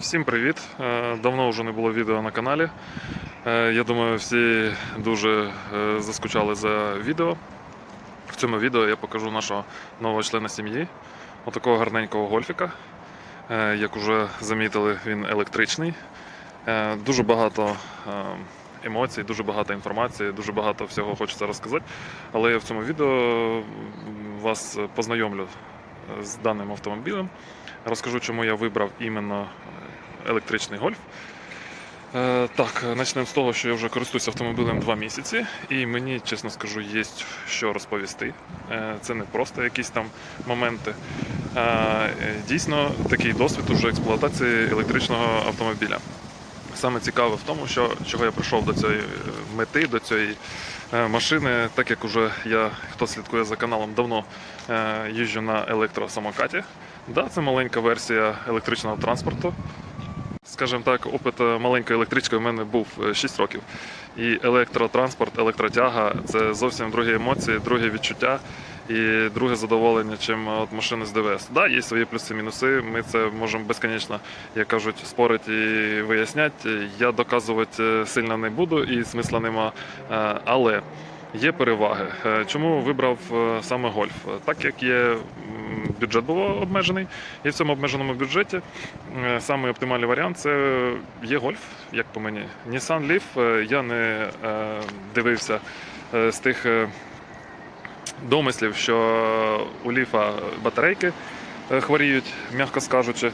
Всім привіт! Е, Давно вже не було відео на каналі. Е, Я думаю, всі дуже е, заскучали за відео. В цьому відео я покажу нашого нового члена сім'ї, отакого гарненького гольфіка. Як вже замітили, він електричний. Дуже багато емоцій, дуже багато інформації, дуже багато всього хочеться розказати. Але я в цьому відео вас познайомлю з даним автомобілем. Розкажу, чому я вибрав іменно електричний гольф. Е, Так, почнемо з того, що я вже користуюся автомобілем два місяці, і мені, чесно скажу, є що розповісти. Е, Це не просто якісь там моменти. е, Дійсно, такий досвід уже експлуатації електричного автомобіля. Саме цікаве в тому, що чого я прийшов до цієї мети, до цієї машини, так як уже я, хто слідкує за каналом, давно їжджу на електросамокаті. Да, це маленька версія електричного транспорту. Скажімо так, опит е, маленької електрички у мене був е, 6 років. І електротранспорт, електротяга це зовсім другі емоції, друге відчуття і друге задоволення, чим от машини з ДВС. Да, є свої плюси мінуси. Ми це можемо безконечно, як кажуть, спорити і виясняти. Я доказувати е, сильно не буду і смисла нема. Е, Але є переваги. Е, Чому вибрав е, саме гольф? Так як є бюджет був обмежений, і в цьому обмеженому бюджеті е, самий оптимальний варіант це є гольф, як по мені. Nissan Leaf е, я не е, дивився з тих домислів, що у Ліфа батарейки хворіють, м'яко скажучи.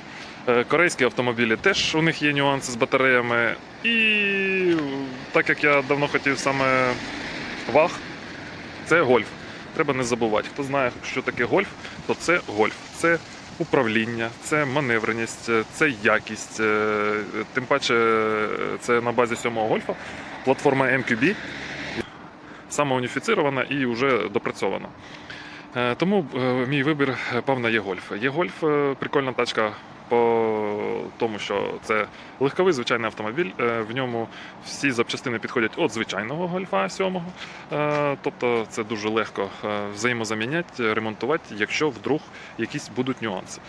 Корейські автомобілі теж у них є нюанси з батареями. І так як я давно хотів саме ваг, це гольф. Треба не забувати. Хто знає, що таке гольф, то це гольф. Це управління, це маневреність, це якість. Е, Тим паче, е, це на базі сьомого гольфа. Платформа MQB самоуніфіцірована і вже допрацьована. Е, Тому мій вибір пав на Є-Гольф. Є-Гольф е, прикольна тачка по тому, що це легковий звичайний автомобіль. Е, В ньому всі запчастини підходять від звичайного гольфа 7. Тобто це дуже легко е, взаємозаміняти, ремонтувати, якщо вдруг якісь будуть нюанси.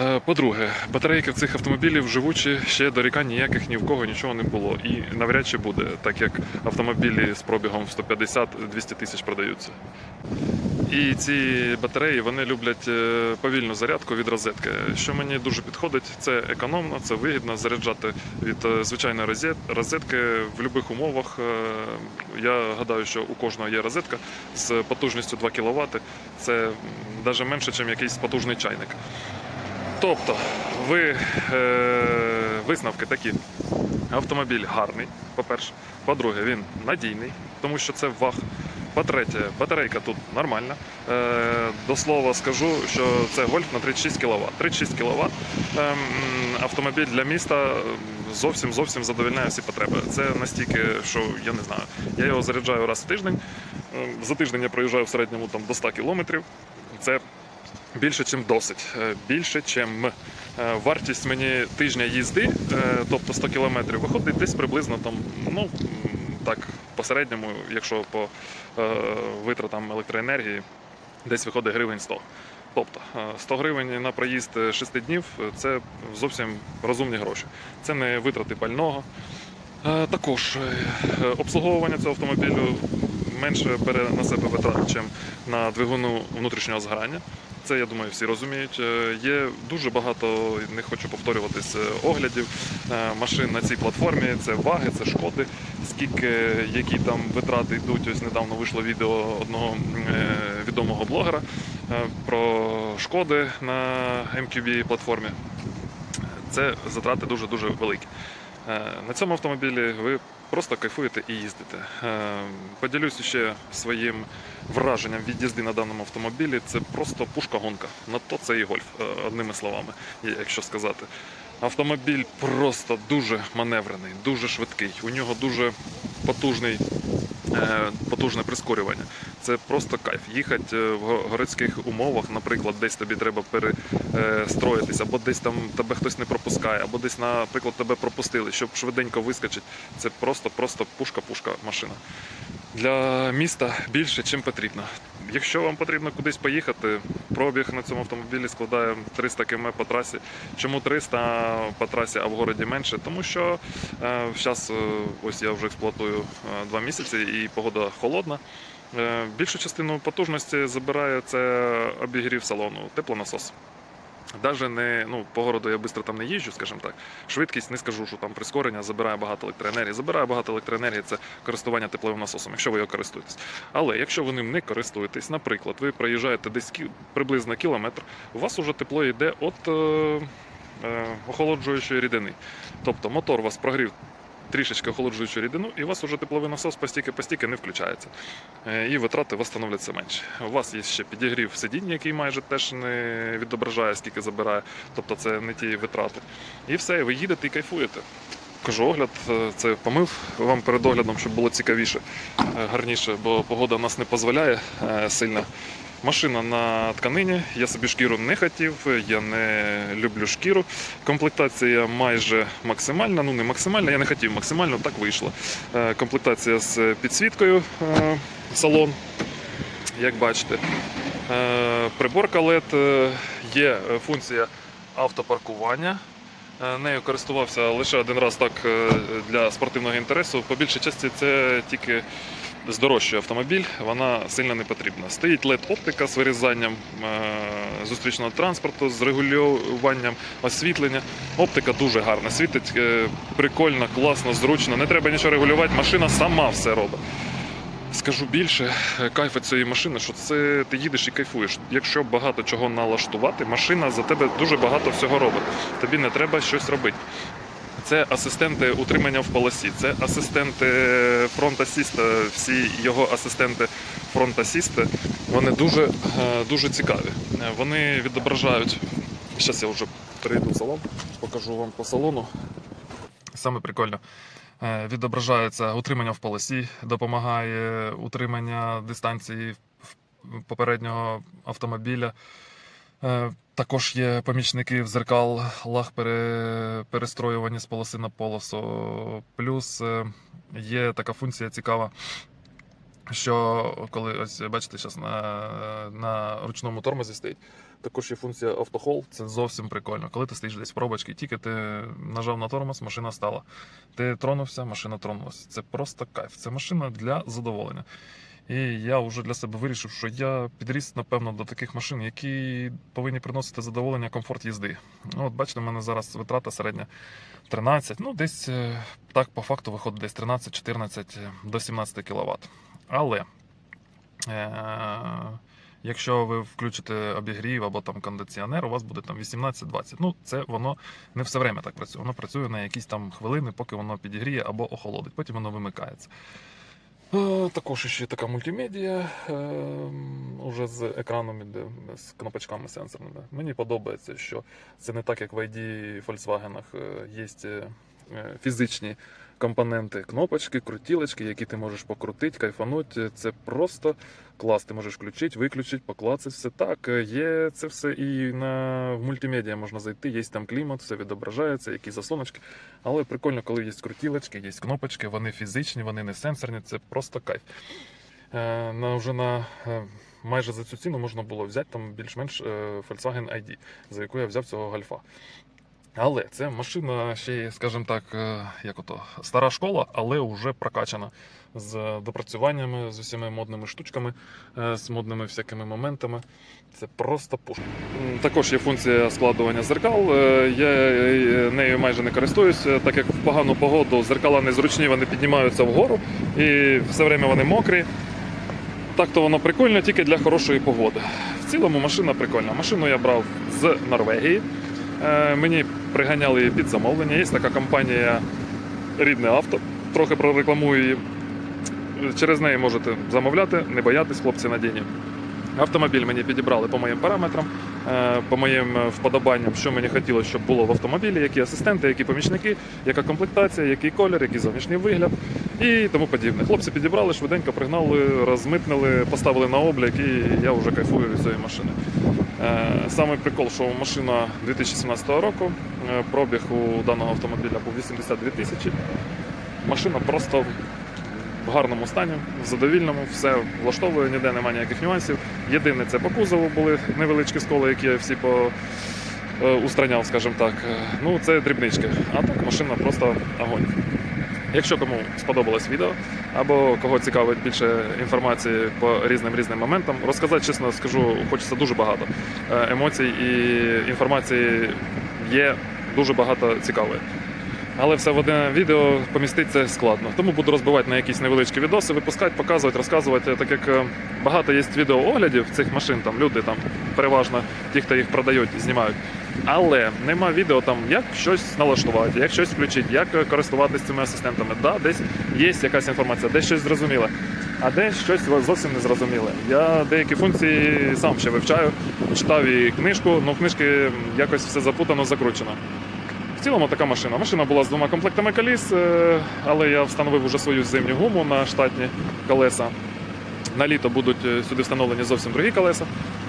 Е, По-друге, батарейки в цих автомобілів живучі ще дорікань ніяких ні в кого нічого не було. І навряд чи буде, так як автомобілі з пробігом 150-200 тисяч продаються. І ці батареї вони люблять е, повільну зарядку від розетки. Що мені дуже підходить, це економно, це вигідно заряджати від е, звичайної розетки в будь-яких умовах. Я гадаю, що у кожного є розетка з потужністю 2 кВт. Це навіть менше, ніж якийсь потужний чайник. Тобто, ви, е, висновки такі. Автомобіль гарний, по-перше. По-друге, він надійний, тому що це ваг. По-третє, батарейка тут нормальна. Е, до слова скажу, що це гольф на 36 кВт. 36 кВт автомобіль для міста ем, зовсім зовсім задовольняє всі потреби. Це настільки, що я не знаю. Я його заряджаю раз в тиждень. Ем, За тиждень я проїжджаю в середньому там, до 100 кілометрів. Це більше, ніж досить. Е, Більше, ніж вартість мені тижня їзди, е, тобто 100 кілометрів, виходить десь приблизно там, ну так, по середньому, якщо по е, витратам електроенергії, десь виходить гривень 100. Тобто е, 100 гривень на проїзд 6 днів е, це зовсім розумні гроші. Це не витрати пального. Е, Також е, обслуговування цього автомобілю менше бере на себе витрат, ніж на двигуну внутрішнього згорання. Це, я думаю, всі розуміють. Е, Є дуже багато, не хочу повторюватись, е, оглядів е, машин на цій платформі. Це ваги, це шкоди, скільки які там витрати йдуть. Ось недавно вийшло відео одного відомого блогера про шкоди на MQB платформі. Це затрати дуже дуже великі. На цьому автомобілі ви просто кайфуєте і їздите. Е, Поділюся ще своїм враженням від їзди на даному автомобілі. Це просто пушка-гонка. На то це і гольф, е, одними словами, якщо сказати. Автомобіль просто дуже маневрений, дуже швидкий. У нього дуже потужний. Е, Потужне прискорювання. Це просто кайф. Їхати е, в городських умовах, наприклад, десь тобі треба перестроїтися, або десь там тебе хтось не пропускає, або десь, наприклад, тебе пропустили, щоб швиденько вискочити. Це просто, просто пушка-пушка машина. Для міста більше, чим потрібно. Якщо вам потрібно кудись поїхати, пробіг на цьому автомобілі складає 300 км по трасі. Чому 300 по трасі, а в городі менше? Тому що зараз ось я вже експлуатую е, два місяці і погода холодна. Е, Більшу частину потужності забирає це обігрів салону, теплонасос. Даже не ну, по городу я швидко там не їжджу, скажімо так. Швидкість не скажу, що там прискорення забирає багато електроенергії. Забирає багато електроенергії це користування тепловим насосом, якщо ви його користуєтесь. Але якщо ви ним не користуєтесь, наприклад, ви проїжджаєте десь кі- приблизно кілометр, у вас уже тепло йде від е, е, охолоджуючої рідини. Тобто мотор вас прогрів трішечки охолоджуючу рідину, і у вас уже тепловий насос постійки-постійки не включається. Е, І витрати у вас становляться менше. У вас є ще підігрів сидіння, який майже теж не відображає, скільки забирає, тобто це не ті витрати. І все, ви їдете і кайфуєте. Кажу, огляд е, це помив вам перед оглядом, щоб було цікавіше, е, гарніше, бо погода нас не дозволяє сильно. Машина на тканині. Я собі шкіру не хотів, я не люблю шкіру. Комплектація майже максимальна. Ну не максимальна, я не хотів максимально, так вийшло. Е, Комплектація з підсвіткою е, салон, як бачите. Е, Приборка LED, є функція автопаркування. Нею користувався лише один раз так для спортивного інтересу. По більшій часті це тільки здорожчує автомобіль, вона сильно не потрібна. Стоїть LED-оптика з вирізанням е, зустрічного транспорту, з регулюванням освітлення. Оптика дуже гарна, світить е, прикольно, класно, зручно. Не треба нічого регулювати, машина сама все робить. Скажу більше, е, кайф цієї машини, що це ти їдеш і кайфуєш. Якщо багато чого налаштувати, машина за тебе дуже багато всього робить. Тобі не треба щось робити. Це асистенти утримання в полосі, це асистенти фронт асіста, всі його асистенти фронт асіста, вони дуже, е, дуже цікаві. Е, Вони відображають. Зараз я вже перейду в салон, покажу вам по салону. Саме прикольно. Е, Відображається утримання в полосі, допомагає утримання дистанції попереднього автомобіля. Також є помічники в зеркалах пере, перестроювані з полоси на полосу. Плюс е, є така функція цікава, що коли ось бачите, зараз на, на ручному тормозі стоїть. Також є функція автохол, це зовсім прикольно. Коли ти стоїш десь в пробочці, тільки ти нажав на тормоз, машина стала. Ти тронувся, машина тронулася. Це просто кайф. Це машина для задоволення. І я вже для себе вирішив, що я підріс, напевно, до таких машин, які повинні приносити задоволення, комфорт їзди. Ну, От бачите, в мене зараз витрата середня 13, ну десь е, так по факту виходить десь 13-14 до 17 кВт. Але е- якщо ви включите обігрів або там кондиціонер, у вас буде там 18-20. Ну, це воно не все время так працює. Воно працює на якісь там хвилини, поки воно підігріє або охолодить, потім воно вимикається. Е, Також ще така мультимедія е, уже з екраном іде, з кнопочками сенсорними. Мені подобається, що це не так, як в ID Volkswagen є е, фізичні компоненти, кнопочки, крутілочки, які ти можеш покрутити, кайфанути. Це просто клас. Ти можеш включити, виключити, поклацати все так. Є це все і на в мультимедіа можна зайти, є там клімат, все відображається, які заслоночки. Але прикольно, коли є крутілочки, є кнопочки, вони фізичні, вони не сенсорні, це просто кайф. Е, на, вже на е, майже за цю ціну можна було взяти там більш-менш е, Volkswagen ID, за яку я взяв цього гальфа. Але це машина ще, скажімо так, е, як ото стара школа, але вже прокачана з допрацюваннями, з усіма модними штучками, е, з модними всякими моментами. Це просто пуш. Також є функція складування зеркал. Е, Я нею майже не користуюся, так як в погану погоду зеркала незручні, вони піднімаються вгору і все время вони мокрі. Так то воно прикольно тільки для хорошої погоди. В цілому машина прикольна. Машину я брав з Норвегії. Е, Мені приганяли під замовлення. Є така компанія Рідне авто. Трохи прорекламую її. Через неї можете замовляти, не боятись, хлопці надійні. Автомобіль мені підібрали по моїм параметрам, е, по моїм вподобанням, що мені хотілося, щоб було в автомобілі, які асистенти, які помічники, яка комплектація, який колір, який зовнішній вигляд і тому подібне. Хлопці підібрали, швиденько пригнали, розмитнили, поставили на облік, і я вже кайфую від цієї машини. Е, Саме прикол, що машина 2017 року, е, пробіг у даного автомобіля був 82 тисячі. Машина просто в гарному стані, в задовільному, все влаштовує, ніде немає ніяких нюансів. Єдине, це по кузову були невеличкі сколи, які я всі по е, устраняв, скажімо так. Ну, це дрібнички. А так машина просто огонь. Якщо кому сподобалось відео, або кого цікавить більше інформації по різним різним моментам, розказати чесно скажу, хочеться дуже багато Е, емоцій і інформації є дуже багато цікавої. Але все в одне відео помістити складно. Тому буду розбивати на якісь невеличкі відоси, випускати, показувати, розказувати. Так як е, багато є відеооглядів цих машин, там люди там переважно ті, хто їх продають, знімають. Але нема відео там, як щось налаштувати, як щось включити, як е, користуватися цими асистентами. Да, десь є якась інформація, десь щось зрозуміле, а десь щось зовсім не зрозуміле. Я деякі функції сам ще вивчаю, читав і книжку, ну в книжки якось все запутано, закручено. Цілому така машина. Машина була з двома комплектами коліс, е, але я встановив вже свою зимню гуму на штатні колеса. На літо будуть е, сюди встановлені зовсім другі колеса.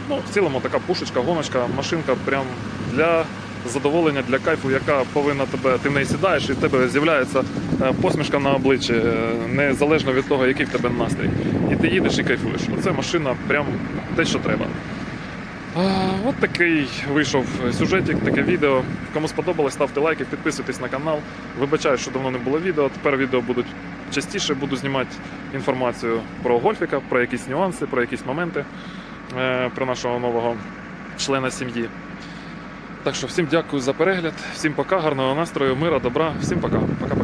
Ну, в цілому така пушечка, гоночка, машинка прям для задоволення, для кайфу, яка повинна тебе, ти в неї сідаєш і в тебе з'являється е, посмішка на обличчі, незалежно від того, який в тебе настрій. І ти їдеш і кайфуєш. Оце машина прям те, що треба. От такий вийшов сюжетик, таке відео. Кому сподобалось, ставте лайки, підписуйтесь на канал. Вибачаю, що давно не було відео. Тепер відео будуть частіше. Буду знімати інформацію про гольфіка, про якісь нюанси, про якісь моменти е, про нашого нового члена сім'ї. Так що всім дякую за перегляд, всім пока, гарного настрою, мира, добра, всім пока. Пока-пока.